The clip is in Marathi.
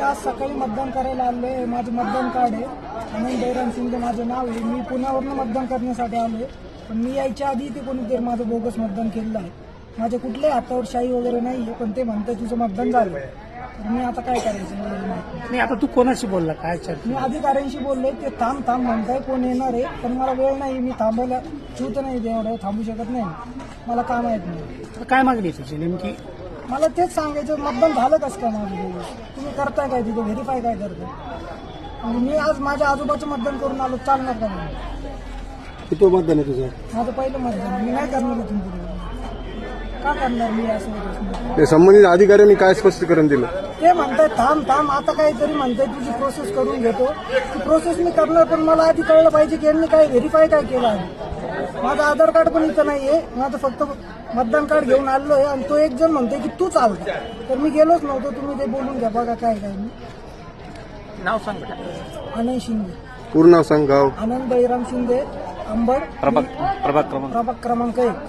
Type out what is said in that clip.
मी आज सकाळी मतदान करायला आलो आहे. माझं मतदान कार्ड आहे. आनंद बैराम शिंदे माझं नाव आहे. मी पुण्यावरून मतदान करण्यासाठी आलो आहे. पण मी यायच्या आधी ते कोणीतरी माझं बोगस मतदान केलेलं आहे. माझ्या कुठल्याही हातावर शाही वगैरे नाही आहे पण ते म्हणतात तुझं मतदान झालं. तर मी आता काय करायचं मला माहीत. नाही. नाही आता तू कोणाशी बोलला? काय चर्चा? मी अधिकाऱ्यांशी बोललोय ते थांब थांब म्हणताय कोण येणार आहे? पण मला वेळ नाही. मी थांबवल्या. चूत नाही एवढं. थांबू शकत नाही. मला काम आहेत नाही आता काय मागणी आहे तुझी? नेमकी? मला तेच सांगायचं मतदान झालं कसं काय माझं? तुम्ही करताय काय तिथे? व्हेरीफाय काय करताय? आणि मी आज माझ्या आजोबाचं मतदान करून आलो चालणार का नाही? किती मतदान आहे तुझं? माझं पहिलं मतदान. मी नाही करणार इथून पुढे. का करणार मी असं? ते संबंधित अधिकाऱ्यांनी काय स्पष्टीकरण दिलं? ते म्हणताय थांब थांब आता काहीतरी म्हणताय तुझी प्रोसेस करून घेतो. ती प्रोसेस मी करणार पण मला आधी कळलं पाहिजे की यांनी काय व्हेरीफाय काय केलं आहे. माझं आधार कार्ड पण इथं नाहीये. माझं फक्त मतदान कार्ड घेऊन आलो आहे आणि तो एक जण म्हणतोय की तू चालता तर मी गेलोच नव्हतो तुम्ही ते बोलून घ्या बघा काय काय मी नाव सांग बेटा आनंद शिंदे. पूर्ण नाव सांग गाव. आनंद बहिराम शिंदे अंबड. प्रभाग प्रभाग क्रमांक. प्रभाग क्रमांक एक.